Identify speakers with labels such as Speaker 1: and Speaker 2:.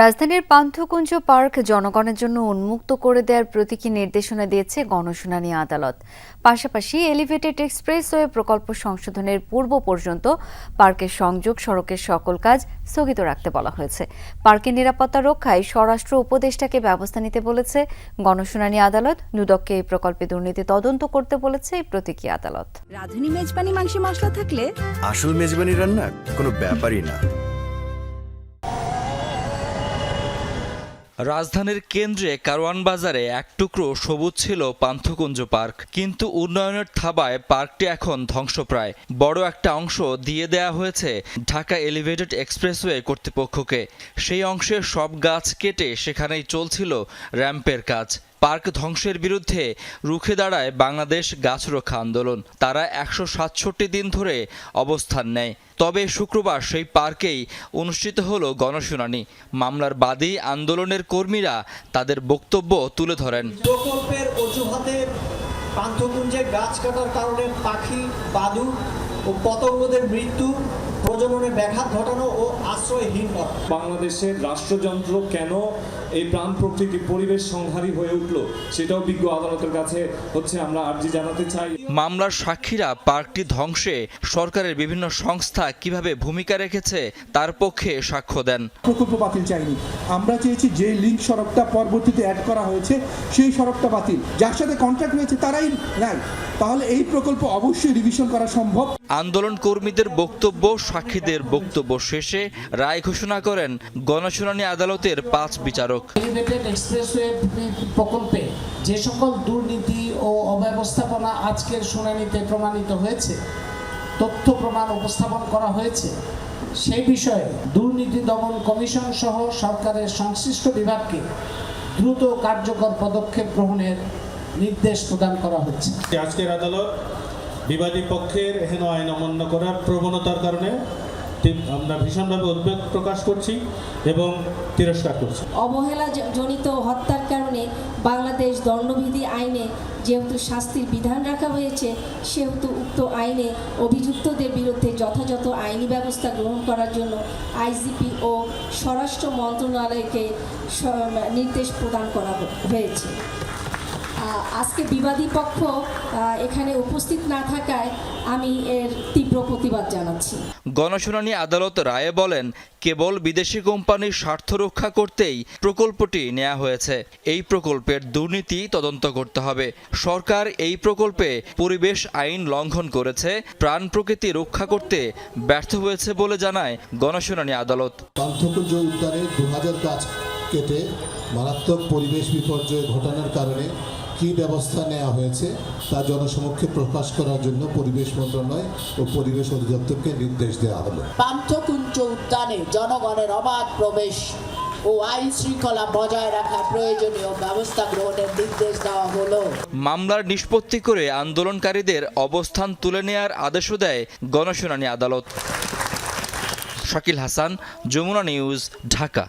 Speaker 1: রাজধানীর পান্থকুঞ্জ পার্ক জনগণের জন্য উন্মুক্ত করে দেওয়ার প্রতীকী নির্দেশনা দিয়েছে গণশুনানি আদালত। পাশাপাশি এলিভেটেড এক্সপ্রেসওয়ে প্রকল্প সংশোধনের পূর্ব পর্যন্ত পার্কের সংযোগ সড়কের সকল কাজ স্থগিত রাখতে বলা হয়েছে। পার্কের নিরাপত্তা রক্ষায় স্বরাষ্ট্র উপদেষ্টাকে ব্যবস্থা নিতে বলেছে গণশুনানি আদালত। দুদককে এই প্রকল্পে দুর্নীতি তদন্ত করতে বলেছে এই প্রতীকী আদালত।
Speaker 2: রাঁধুনি মেজবানি মাংসে মশলা থাকলে?
Speaker 3: আসল মেজবানি রান্না কোনো ব্যাপারই না।
Speaker 4: রাজধানীর কেন্দ্রে কারওয়ান বাজারে এক টুকরো সবুজ ছিল পান্থকুঞ্জ পার্ক। কিন্তু উন্নয়নের থাবায় পার্কটি এখন ধ্বংসপ্রায়। বড় একটা অংশ দিয়ে দেয়া হয়েছে ঢাকা এলিভেটেড এক্সপ্রেসওয়ে কর্তৃপক্ষকে। সেই অংশের সব গাছ কেটে সেখানেই চলছিল র্যাম্পের কাজ। পার্ক ধ্বংসের বিরুদ্ধে রুখে দাঁড়ায় বাংলাদেশ গাছ রক্ষা আন্দোলন। তারা একশো সাতষট্টি দিন ধরে অবস্থান নেয়। তবে শুক্রবার সেই পার্কেই অনুষ্ঠিত হলো গণশুনানি। মামলার বাদী আন্দোলনের কর্মীরা তাদের বক্তব্য তুলে ধরেন।
Speaker 5: প্রকল্পের অজুহাতে পান্থকুঞ্জে গাছ কাটার কারণে পাখি ও পতঙ্গদের মৃত্যু প্রজননে ব্যাঘাত ঘটানো ও আশ্রয়হীন
Speaker 6: বাংলাদেশের রাষ্ট্রযন্ত্র কেন এই প্রাণ প্রকৃতি পরিবেশ সংহারী হয়ে উঠল। সেটাও বিজ্ঞ আদালতের কাছে হচ্ছে আমরা আর্জি জানাতে চাই।
Speaker 4: মামলার সাক্ষীরা পার্কটি ধ্বংসে সরকারের বিভিন্ন সংস্থা কীভাবে ভূমিকা রেখেছে তার পক্ষে সাক্ষ্য দেন।
Speaker 7: প্রকল্প বাতিল চাইনি। আমরা চেয়েছি যে লিঙ্ক সড়কটা পরবর্তীতে অ্যাড করা হয়েছে সেই সড়কটা বাতিল। যার সাথে কন্ট্রাক্ট হয়েছে তারাই নাই তাহলে এই প্রকল্প অবশ্যই রিভিশন করা সম্ভব।
Speaker 4: আন্দোলন কর্মীদের বক্তব্য সাক্ষীদের বক্তব্য শেষে রায় ঘোষণা করেন গণশুনানি আদালতের পাঁচ বিচারক।
Speaker 8: এক্সপ্রেসওয়ে প্রকল্পে যে সকল দুর্নীতি ও অব্যবস্থাপনা আজকের শুনানিতে প্রমাণিত হয়েছে, তথ্য প্রমাণ উপস্থাপন করা হয়েছে, সেই বিষয়ে দুর্নীতি দমন কমিশন সহ সরকারের সংশ্লিষ্ট বিভাগকে দ্রুত কার্যকর পদক্ষেপ গ্রহণের নির্দেশ প্রদান করা হচ্ছে
Speaker 9: আজকের আদালত বিবাদী পক্ষের হেন আইন অমান্য করার প্রবণতার কারণে আমরা ভীষণভাবে উদ্বেগ প্রকাশ করছি এবং তিরস্কার করছি।
Speaker 10: অবহেলা জনিত হত্যার কারণে বাংলাদেশ দণ্ডবিধি আইনে যেহেতু শাস্তির বিধান রাখা হয়েছে, সেহেতু উক্ত আইনে অভিযুক্তদের বিরুদ্ধে যথাযথ আইনি ব্যবস্থা গ্রহণ করার জন্য আইজিপি ও স্বরাষ্ট্র মন্ত্রণালয়কে নির্দেশ প্রদান করা হয়েছে। আজকে বিবাদী পক্ষ এখানে উপস্থিত না থাকায় আমি এর তীব্র প্রতিবাদ জানাচ্ছি।
Speaker 4: গণশুনানি আদালত রায়ে বলেন কেবল বিদেশি কোম্পানির স্বার্থ রক্ষা করতেই প্রকল্পটি নেওয়া হয়েছে। এই প্রকল্পের দুর্নীতি তদন্ত করতে হবে। সরকার এই প্রকল্পে পরিবেশ আইন লঙ্ঘন করেছে প্রাণ প্রকৃতি রক্ষা করতে ব্যর্থ হয়েছে বলে জানায় গণশুনানি আদালত।
Speaker 11: পান্থকুঞ্জ উদ্যানে দু হাজার গাছ কেটে মারাত্মক পরিবেশ বিপর্যয় ঘটানোর কারণে কী ব্যবস্থা নেওয়া হয়েছে তা জনসমক্ষে প্রকাশ করার জন্য পরিবেশ মন্ত্রণালয় ও পরিবেশ অধিদপ্তরকে নির্দেশ দেওয়া হলো।
Speaker 8: পান্থকুঞ্জ উদ্যানে জনগণের অবাধ প্রবেশ ও আইন শৃঙ্খলা বজায় রাখা প্রয়োজনীয় ব্যবস্থা গ্রহণের নির্দেশ দেওয়া হলো।
Speaker 4: মামলার নিষ্পত্তি করে আন্দোলনকারীদের অবস্থান তুলে নেয়ার আদেশও দেয় গণশুনানি আদালত। শাকিল হাসান যমুনা নিউজ ঢাকা।